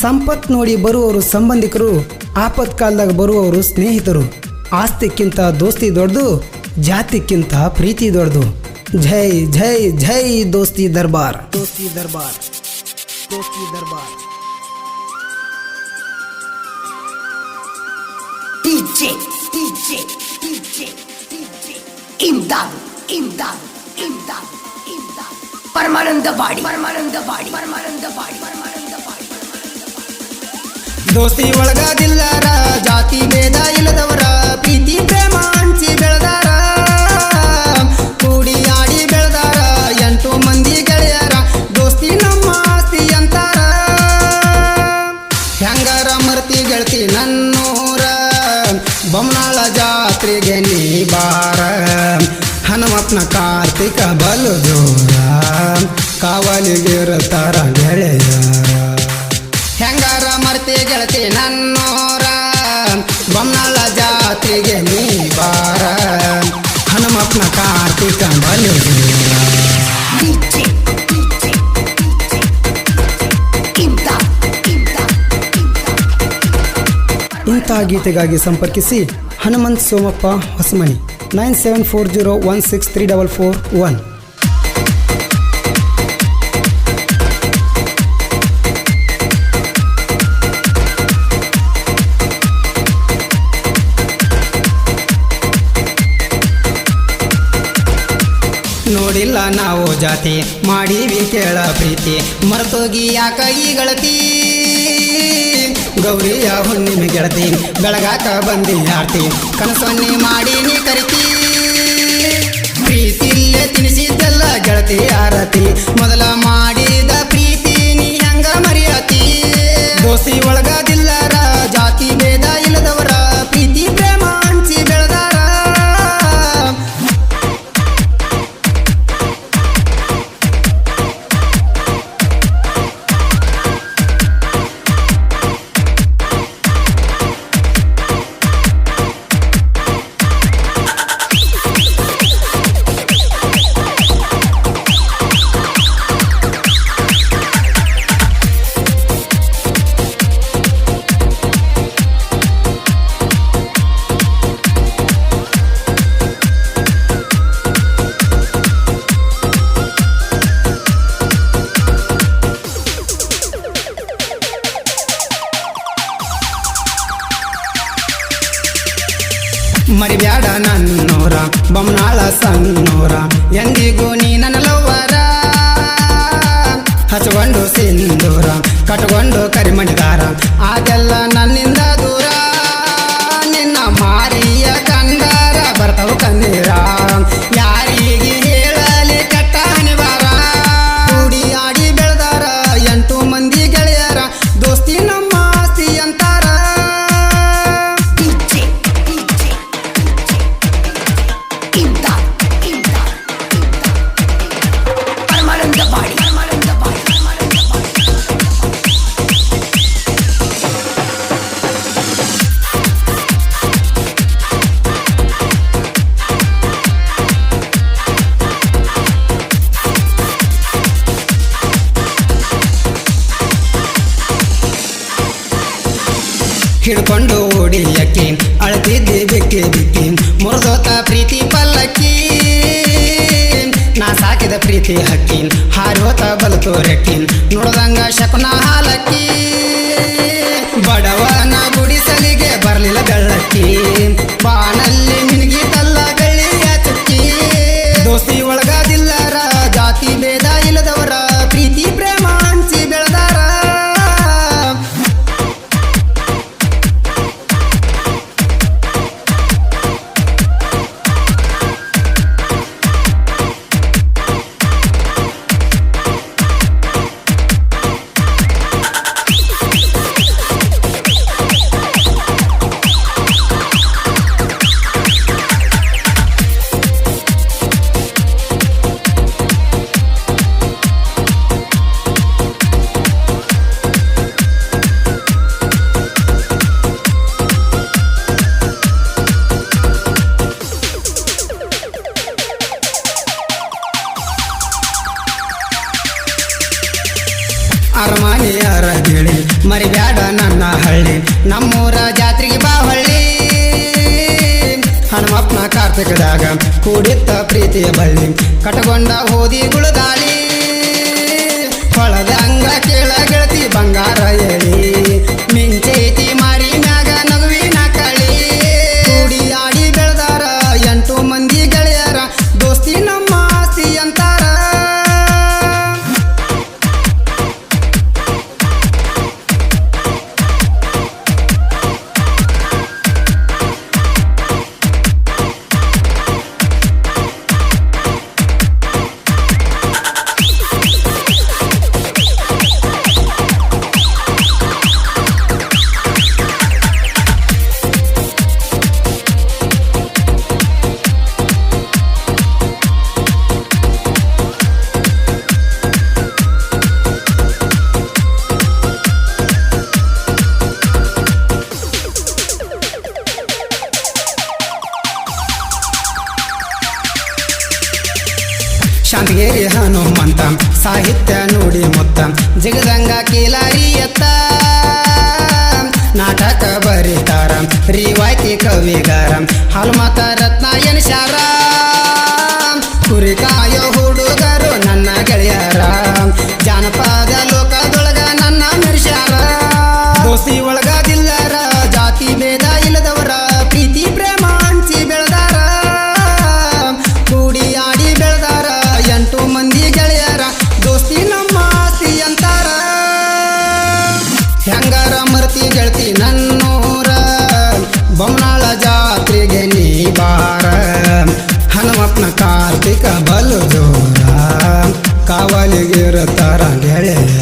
ಸಂಪತ್ ನೋಡಿ ಬರುವವರು ಸಂಬಂಧಿಕರು ಆಪತ್ಕಾಲದಾಗ ಬರುವವರು ಸ್ನೇಹಿತರು ಆಸ್ತಿಕ್ಕಿಂತ ದೋಸ್ತಿ ದೊಡ್ಡದು ಜಾತಿಕ್ಕಿಂತ ಪ್ರೀತಿ ದೊಡ್ಡದು ಜೈ ಜೈ ಜೈ ದೋಸ್ತಿ ದರ್ಬಾರ್ ದೋಸ್ತಿ ದರ್ಬಾರ್ ದೋಸ್ತಿ ದರ್ಬಾರ್ DJ, DJ, DJ, DJ. Imdad Imdad Imdad Imdad ಪರಮಾನಂದ ಬಾಡಿ ಪರಮಾನಂದ ಬಾಡಿ ಪರಮಾನಂದ ದೋಸ್ತಿ ಒಳಗಾಗಿಲ್ಲಾರ ಜಾತಿ ಭೇದ ಇಲ್ಲದವರ, ಪ್ರೀತಿ, ಪ್ರೇಮ ಹಂಚಿ ಬೆಳೆದಾರ. ಕೂಡಿ ಆಡಿ ಬೆಳೆದಾರ, ಎಂಟು ಮಂದಿ ಗೆಳೆಯರ, ದೋಸ್ತಿ ನಮ್ಮ ಆಸ್ತಿ ಅಂತಾರ. ಹೆಂಗಾರ ಮರ್ತಿ ಗೆಳತಿ ನನ್ನೂರ ಬೊಮ್ಮನಾಳ ಜಾತ್ರೆಗೆ ನೀ ಬಾರ. ಹನುಮಪ್ಪನ ಕಾರ್ತಿಕ ಬಲು ಜೋರ ಕಾವಲಿಗಿರುತ್ತಾರ ಗೆಳೆಯರ ಗೀತೆಗಾಗಿ ಸಂಪರ್ಕಿಸಿ Hanumanth Somappa Hosamani nine seven four zero one six three double four one. ನೋಡಿಲ್ಲ ನಾವು ಜಾತಿ, ಮಾಡೀವಿ ಕೇಳ ಪ್ರೀತಿ, ಮರ್ತೋಗಿ ಯಾಕ ಗಳತಿ? ಗೌರಿಯ ಹುಣ್ಣಿಮೆ ಗೆಳತಿ ಬೆಳಗಾಕ ಬಂದಿ ಆರ್ತಿ. ಕನಸನ್ನಿ ಮಾಡಿ ನೀ ಕರಿತಿ. ಪ್ರೀತಿಲ್ಲೇ ತಿನಿಸಿದ್ದೆಲ್ಲ ಗೆಳತಿ ಆರತಿ. ಮರಿಬ್ಯಾಡ ನನ್ನೋರ ಬೊಮ್ಮನಾಳ ಸಣ್ಣೋರ. ಎಂದಿಗೂ ನೀ ನನ್ನ ಲವ್ವರ. ಹಚ್ಕೊಂಡು ಸಿಂಧೂರ, ಕಟ್ಕೊಂಡು ಕರಿಮಣಿದಾರ ಆಗೆಲ್ಲ ನನ್ನಿಂದ ದೂರ. ನಿನ್ನ ಮಾರಿಯ ಕಂಡಾರ ಬರ್ತಾವ ಕಣ್ಣೀರ. ಯಾರಿಗೆ ಹೇಳಲಿ ಕಟ್ಟ ಹನಿವಾರ. ಕೂಡಿ ಆಡಿ ಬೆಳೆದಾರ ಎಂಟು ಮಂದಿ ಗೆಳೆಯರ. ದೋಸ್ತಿ ಹಿಡ್ಕೊಂಡು ಓಡಿಯಕ್ಕೆ ಅಳತಿದ್ದೆ ಬೆಕ್ಕೆ ಬಿಕ್ಕಿ, ಮುರಿದೋತ ಪ್ರೀತಿ ಪಲ್ಲಕ್ಕಿ. ನಾ ಸಾಕಿದ ಪ್ರೀತಿ ಹಕ್ಕಿ, ಹಾರೋತ ಬಲತು ರೆಕ್ಕಿ ನೋಡ್ದಂಗ ಶಕುನ ಹಾಲಕ್ಕಿ. ಅರಮನೆಯರ ಗಿಳಿ ಮರಿಬೇಡ ನನ್ನ ಹಳ್ಳಿ. ನಮ್ಮೂರ ಜಾತ್ರೆಗೆ ಬಾ ಹಳ್ಳಿ. ಹನುಮಪ್ಪನ ಕಾರ್ತಿಕದಾಗ ಕೂಡಿತ್ತ ಪ್ರೀತಿಯ ಬಳ್ಳಿ, ಕಟಗೊಂಡ ಓದಿ ಗುಳದಾಳಿ ಹೊಳದ ಅಂಗ ಕೇಳ ಗೆಳತಿ ಬಂಗಾರ ಎಳಿ, ಮಿಂಚೆ ಶಾಂತಿಗೇರಿ ಹನುಮಂತ, ಸಾಹಿತ್ಯ ನುಡಿ ಮೊತ್ತ, ಜಗದಂಗ ಕೀಲಾರಿ ಎತ್ತ. ನಾಟಕ ಬರೀತಾರ ರಿವಾಯ್ತಿ ಕವಿಗಾರ ಹನುಮತ ರತ್ನಾಯನ್ ಶಾರ. ಕುರಿಕಾಯ ಹುಡುಗರು ನನ್ನ ಗೆಳೆಯರ, ಜಾನಪದ ಲೋಕದೊಳಗ ನನ್ನ ಮೆರ್ಸ್ಯಾರ ದೋಸ್ತಿ ಒಳಗದಿಲ್ಲರ ಹೆಂಗಾರ ಮರ್ತಿ ಗೆಳತಿ ನನ್ನೂರ? ಬೊಮ್ಮನಾಳ ಜಾತ್ರೆಗೆ ನೀ ಬಾರ. ಹನುಮಪ್ಪನ ಕಾರ್ತಿಕ ಬಲು ಜೋರ. ಕಾವಲಿಗಿರುತ್ತಾರ ಗೆಳೆಯರ